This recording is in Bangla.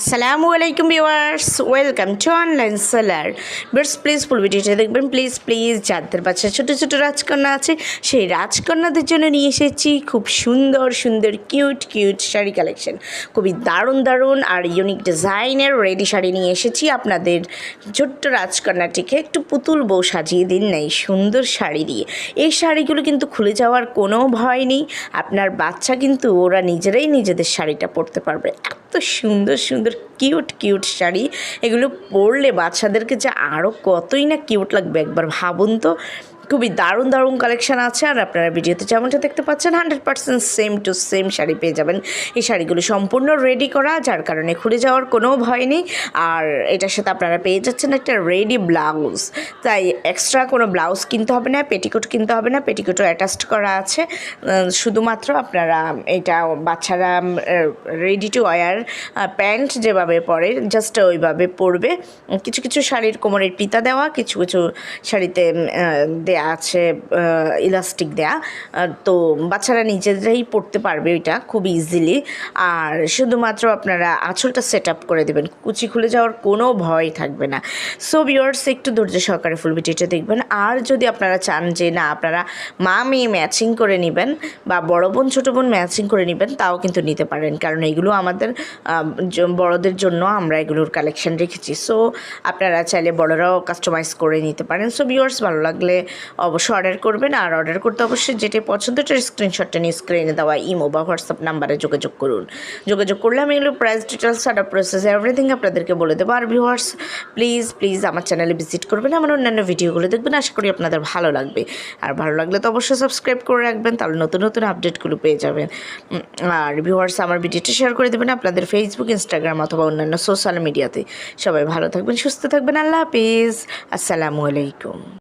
আসসালামু আলাইকুম viewers welcome to online seller bears please full ভিডিওটা দেখবেন। প্লিজ প্লিজ যাদের বাচ্চা ছোটো ছোটো রাজকন্যা আছে, সেই রাজকন্যাদের জন্য নিয়ে এসেছি খুব সুন্দর সুন্দর কিউট কিউট শাড়ি কালেকশন খুবই দারুণ দারুণ আর ইউনিক ডিজাইনের রেডি শাড়ি নিয়ে এসেছি। আপনাদের ছোট্ট রাজকন্যাটিকে একটু পুতুল বউ সাজিয়ে দিন না, এই সুন্দর শাড়ি দিয়ে। এই শাড়িগুলো কিন্তু খুলে যাওয়ার কোনো ভয় নেই। আপনার বাচ্চা কিন্তু ওরা নিজেরাই নিজেদের শাড়িটা পরতে পারবে। এত সুন্দর সুন্দর কিউট কিউট শাড়ি। এগুলো পরলে বাচ্চাদেরকে যে আরও কতই না কিউট লাগবে একবার ভাবুন তো। খুবই দারুণ দারুণ কালেকশান আছে আর আপনারা ভিডিওতে যেমনটা দেখতে পাচ্ছেন hundred percent same to same sari পেয়ে যাবেন। এই শাড়িগুলো সম্পূর্ণ রেডি করা, যার কারণে খুলে যাওয়ার কোনো ভয় নেই। আর এটার সাথে আপনারা পেয়ে যাচ্ছেন একটা রেডি ব্লাউজ তাই এক্সট্রা কোনো ব্লাউজ কিনতে হবে না পেটিকোট কিনতে হবে না পেটিকোটও অ্যাটাচড করা আছে। শুধুমাত্র আপনারা এটা বাচ্চারা রেডি টু ওয়ার প্যান্ট যেভাবে পরে জাস্ট ওইভাবে পরবে। কিছু কিছু শাড়ির কোমরের পিতা দেওয়া, কিছু কিছু শাড়িতে দেয়া আছে ইলাস্টিক দেয়া। তো বাচ্চারা নিজেরাই পড়তে পারবে ওইটা খুব ইজিলি আর শুধুমাত্র আপনারা আঁচলটা সেট আপ করে দেবেন, কুচি খুলে যাওয়ার কোনো ভয় থাকবে না। সো ভিওর্স একটু ধৈর্য সহকারে ফুল ভিডিওটা দেখবেন। আর যদি আপনারা চান যে না, আপনারা মা মেয়ে ম্যাচিং করে নেবেন বা বড় বোন, ছোটো বোন ম্যাচিং করে নেবেন, তাও কিন্তু নিতে পারেন। কারণ এগুলো আমাদের বড়দের জন্য আমরা এগুলোর কালেকশন রেখেছি। সো আপনারা চাইলে বড়রাও কাস্টমাইজ করে নিতে পারেন। সো ভিউয়ার্স ভালো লাগলে অবশ্যই অর্ডার করবেন আর অর্ডার করতে অবশ্যই যেটি পছন্দ সেটার স্ক্রিনশটটা নিয়ে স্ক্রিনে দেওয়া ইমো বা হোয়াটসঅ্যাপ নাম্বারে যোগাযোগ করুন। যোগাযোগ করলে আমি এগুলো প্রাইস ডিটেলস সাটা প্রসেস এভরিথিং আপনাদেরকে বলে দেবো। আর ভিউয়ার্স প্লিজ প্লিজ আমার চ্যানেলে ভিজিট করবেন, আমার অন্যান্য ভিডিওগুলো দেখবেন। আশা করি আপনাদের ভালো লাগবে। আর ভালো লাগলে তো অবশ্যই সাবস্ক্রাইব করে রাখবেন, তাহলে নতুন নতুন আপডেটগুলো পেয়ে যাবেন। আর ভিউয়ার্স আমার ভিডিওটা শেয়ার করে দেবেন আপনাদের ফেসবুক ইনস্টাগ্রাম অথবা অন্যান্য সোশ্যাল মিডিয়াতে সবাই ভালো থাকবেন, সুস্থ থাকবেন। আল্লাহ হাফিজ। আসসালামু আলাইকুম।